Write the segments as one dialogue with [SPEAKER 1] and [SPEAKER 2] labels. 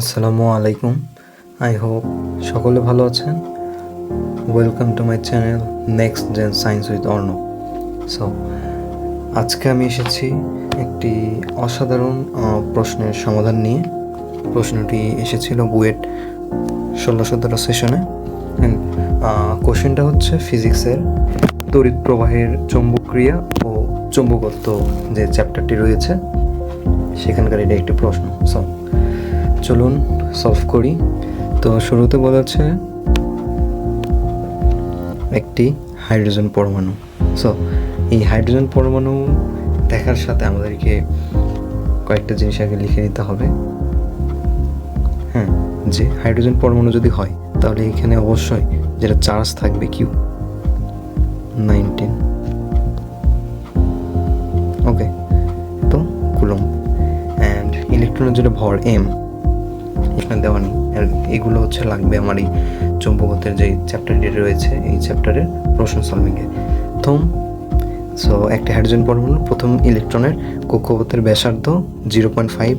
[SPEAKER 1] আসসালামু আলাইকুম। I hope সকলে ভালো আছেন। Welcome to my channel next gen science with Arna so আজকে আমি এসেছি একটি অসাধারণ প্রশ্নের সমাধান নিয়ে। প্রশ্নটি এসেছিল বুয়েট ষোলো সতেরো সেশনে কোশ্চেনটা হচ্ছে ফিজিক্সের তড়িৎ প্রবাহের চৌম্বক ক্রিয়া ও চৌম্বকত্ব যে চ্যাপ্টারটি রয়েছে, সেখানকার এটা একটি প্রশ্ন। সো চলুন সলভ করি। তো শুরুতে বলা আছে একটি হাইড্রোজেন পরমাণু। সো এই হাইড্রোজেন পরমাণু দেখার সাথে আমাদেরকে কয়েকটা জিনিস আগে লিখে নিতে হবে। হ্যাঁ যে হাইড্রোজেন পরমাণু যদি হয়, তাহলে এখানে অবশ্যই যেটা চার্জ থাকবে কিউ নাইনটিন ওকে তো কুলম অ্যান্ড ইলেকট্রনের যেটা ভর এম এখানে দেওয়া নেই। আর এগুলো হচ্ছে লাগবে আমার এই চৌম্বকত্বের যে চ্যাপ্টারটি রয়েছে, এই চ্যাপ্টারের প্রশ্ন সলভিংয়ে প্রথম সো একটা হাইড্রোজেন পরমাণু, প্রথম ইলেকট্রনের কক্ষপথের ব্যাসার্ধ জিরো পয়েন্ট ফাইভ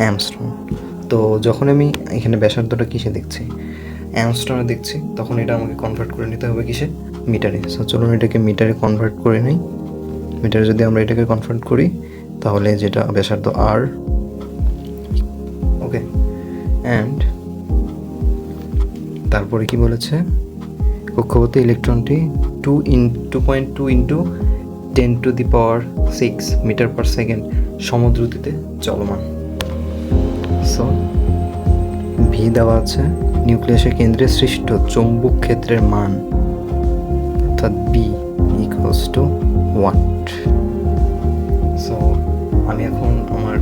[SPEAKER 1] অ্যামস্ট্রন তো যখন আমি এখানে ব্যাসার্ধটা কিসে দেখছি? অ্যামস্ট্রনে দেখছি, তখন এটা আমাকে কনভার্ট করে নিতে হবে কিসে? মিটারে সো চলুন এটাকে মিটারে কনভার্ট করে নিই। মিটারে যদি আমরা এটাকে কনভার্ট করি, তাহলে যেটা ব্যাসার্ধ আর অ্যান্ড তারপরে কি বলেছে? কক্ষপথে ইলেকট্রনটি two in two point two into ten to the power six metre per second সমদ্রুতিতে চলমান। সো ভি দেওয়া আছে, নিউক্লিয়াসের কেন্দ্রে সৃষ্ট চৌম্বক ক্ষেত্রের মান। অর্থাৎ B equals to what so আমি এখন আমার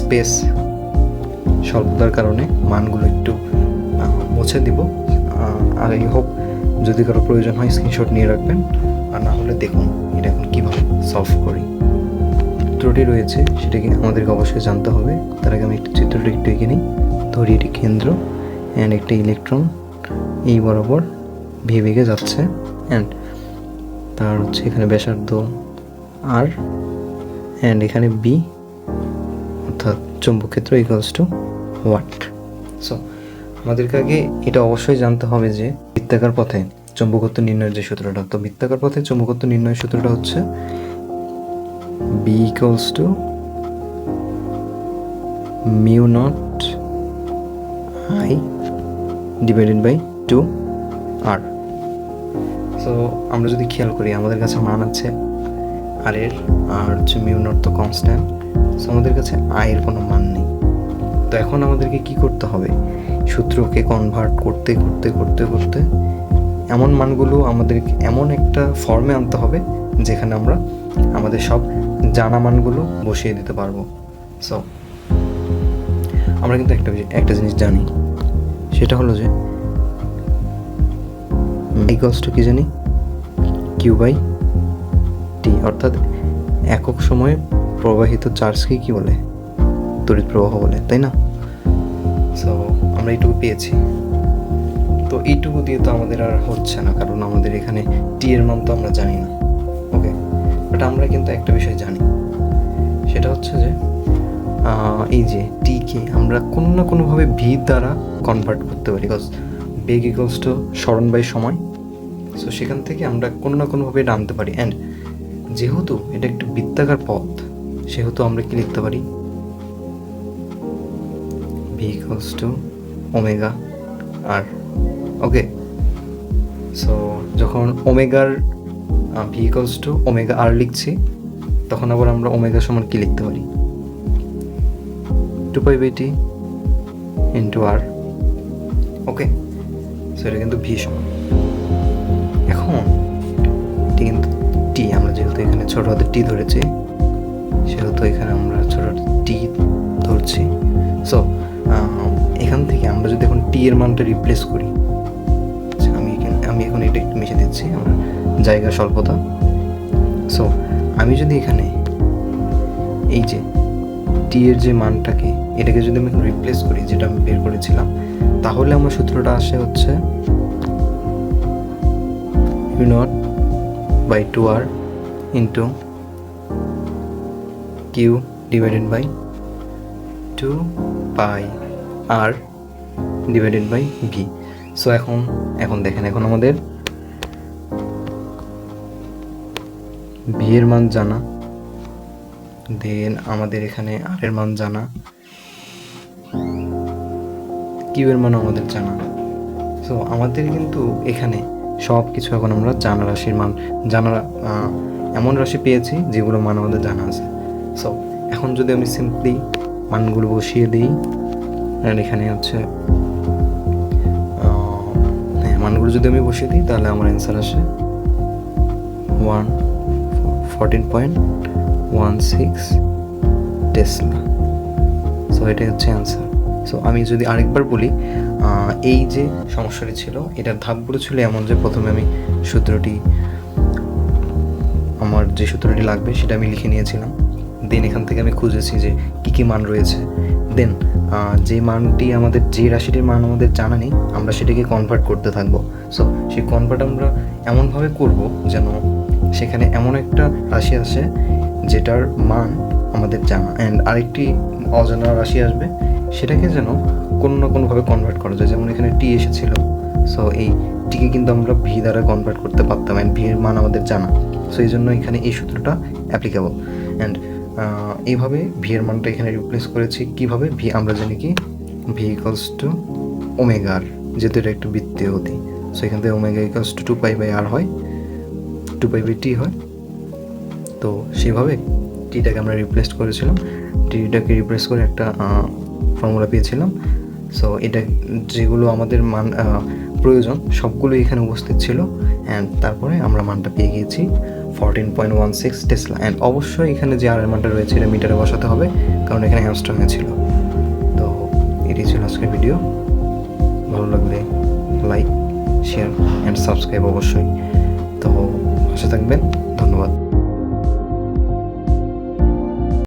[SPEAKER 1] স্পেস স্বল্পতার কারণে মানগুলো একটু মুছে দিব। আর আই হোপ যদি কারও প্রয়োজন হয় স্ক্রিনশট নিয়ে রাখবেন। আর না হলে দেখুন, এটা এখন কীভাবে সলভ করি। ত্রুটি রয়েছে, সেটাকে আমাদেরকে অবশ্যই জানতে হবে। তার আগে আমি একটু চিত্রটি একটু এঁকে নিই। ধরি, এটি কেন্দ্র অ্যান্ড একটা ইলেকট্রন এই বরাবর ভেবেগে যাচ্ছে অ্যান্ড তার হচ্ছে এখানে ব্যাসার্ধ আর অ্যান্ড এখানে বি অর্থাৎ চৌম্বক ক্ষেত্র ইকুয়ালস টু ওয়াট সো আমাদেরকে আগে এটা অবশ্যই জানতে হবে যে বৃত্তাকার পথে চৌম্বকত্ব নির্ণয়ের যে সূত্রটা, তো বৃত্তাকার পথে চুম্বকত্ব নির্ণয়ের সূত্রটা হচ্ছে B equals to mu naught I divided by two R so আমরা যদি খেয়াল করি, আমাদের কাছে মান আছে আর এর, আর হচ্ছে মিউ নট তো কনস্ট্যান্ট সো আমাদের কাছে আয়ের কোনো মান নেই। তো এখন আমাদেরকে কি করতে হবে? সূত্রকে কনভার্ট করতে করতে করতে করতে এমন মানগুলো আমাদেরকে এমন একটা ফর্মে আনতে হবে যেখানে আমরা আমাদের সব জানা মানগুলো বসিয়ে দিতে পারব। সো আমরা কিন্তু একটা একটা জিনিস জানি। সেটা হলো যে ইকলস টু কি জানি? কিউ বাই টি অর্থাৎ একক সময়ে প্রবাহিত চার্জকে কি বলে? তড়িৎ প্রবাহ বলে, তাই না? সো আমরা এইটুকু পেয়েছি। তো এইটুকু দিয়ে তো আমাদের আর হচ্ছে না, কারণ আমাদের এখানে টি এর মান তো আমরা জানি না ওকে বাট আমরা কিন্তু একটা বিষয় জানি। সেটা হচ্ছে যে এই যে টিকে আমরা কোনো না কোনোভাবে ভি দ্বারা কনভার্ট করতে পারি বিকজ বেগ ইকলস টু স্মরণ বাই সময়। সো সেখান থেকে আমরা কোনো না কোনোভাবে আনতে পারি। অ্যান্ড যেহেতু এটা একটি বৃত্তাকার পথ, সেহেতু আমরা কি লিখতে পারি? V equals to omega R okay so যখন ওমেগার V equals to omega R লিখছি, তখন আবার আমরা ওমেগা সমান কি লিখতে পারি? Two pi by T into R okay so এটা কিন্তু ভি সমান। এখন এটি কিন্তু টি আমরা যেহেতু এখানে ছোট হাতে টি ধরেছি, সেহেতু এখানে আমরা ছোট টি ধরছি। সো থেকে আমরা যদি এখন টি এর মানটা রিপ্লেস করি আচ্ছা, আমি এখানে আমি এখন এটা একটু মিশে দিচ্ছি আমার জায়গা স্বল্পতা। সো আমি যদি এখানে এই যে টি এর যে মানটাকে এটাকে যদি আমি রিপ্লেস করি যেটা আমি বের করেছিলাম তাহলে আমার সূত্রটা আসে হচ্ছে u naught by two R into Q divided by two pi R divided by V so এখন এখন দেখেন, এখন আমাদের ভি এর মান জানা দেন আমাদের এখানে আর এর মান জানা কিউ এর মান আমাদের জানা। সো আমাদের কিন্তু এখানে সব কিছু এখন আমরা জানা রাশির মান, জানা এমন রাশি পেয়েছি যেগুলো মান আমাদের জানা আছে। সো এখন যদি আমি সিম্পলি মানগুলো বসিয়ে দিই এখানে হচ্ছে মানগুলো যদি আমি বসিয়ে দিই, তাহলে আমার অ্যান্সার আসে one fourteen point one six tesla so এটাই হচ্ছে অ্যান্সার সো আমি যদি আরেকবার বলি এই যে সমস্যাটি ছিল, এটার ধাপগুলো ছিল এমন যে প্রথমে আমি সূত্রটি, আমার যে সূত্রটি লাগবে সেটা আমি লিখে নিয়েছিলাম। দেন এখান থেকে আমি খুঁজেছি যে কী কী মান রয়েছে। দেন যে মানটি আমাদের, যে রাশিটির মান আমাদের জানা নেই, আমরা সেটাকে কনভার্ট করতে থাকব। সো সেই কনভার্ট আমরা এমনভাবে করব যেন সেখানে এমন একটা রাশি আসে যেটার মান আমাদের জানা। অ্যান্ড আরেকটি অজানা রাশি আসবে, সেটাকে যেন কোনো না কোনোভাবে কনভার্ট করা যায়। যেমন এখানে টি এসেছিল সো এই টিকে কিন্তু আমরা ভি দ্বারা কনভার্ট করতে পারতাম। অ্যান্ড ভি এর মান আমাদের জানা। সো এই জন্য এখানে এই সূত্রটা অ্যাপ্লিকেবল অ্যান্ড এইভাবে ভি এর মানটা এখানে রিপ্লেস করেছি। কীভাবে? ভি আমরা জানি কি? ভি ইকলস টু ওমেগার যেহেতু এটা একটু বৃত্তীয় গতি সো এখান থেকে omega equals to two pi by R হয়। টু পাই বাই টি হয়। তো সেভাবে টিটাকে আমরা রিপ্লেস করেছিলাম। টিটাকে রিপ্লেস করে একটা ফর্মুলা পেয়েছিলাম। সো এটা যেগুলো আমাদের মান প্রয়োজন সবগুলো এখানে উপস্থিত ছিল। অ্যান্ড তারপরে আমরা মানটা পেয়ে গিয়েছি। Fourteen point one six tesla and অবশ্যই এখানে যে আর এর রয়েছে, এটা মিটারে বসাতে হবে, কারণ এখানে হ্যামস্ট্রং ছিল। তো এটি ছিল আজকের ভিডিও ভালো লাগলে লাইক শেয়ার অ্যান্ড সাবস্ক্রাইব অবশ্যই। তো আশা থাকবেন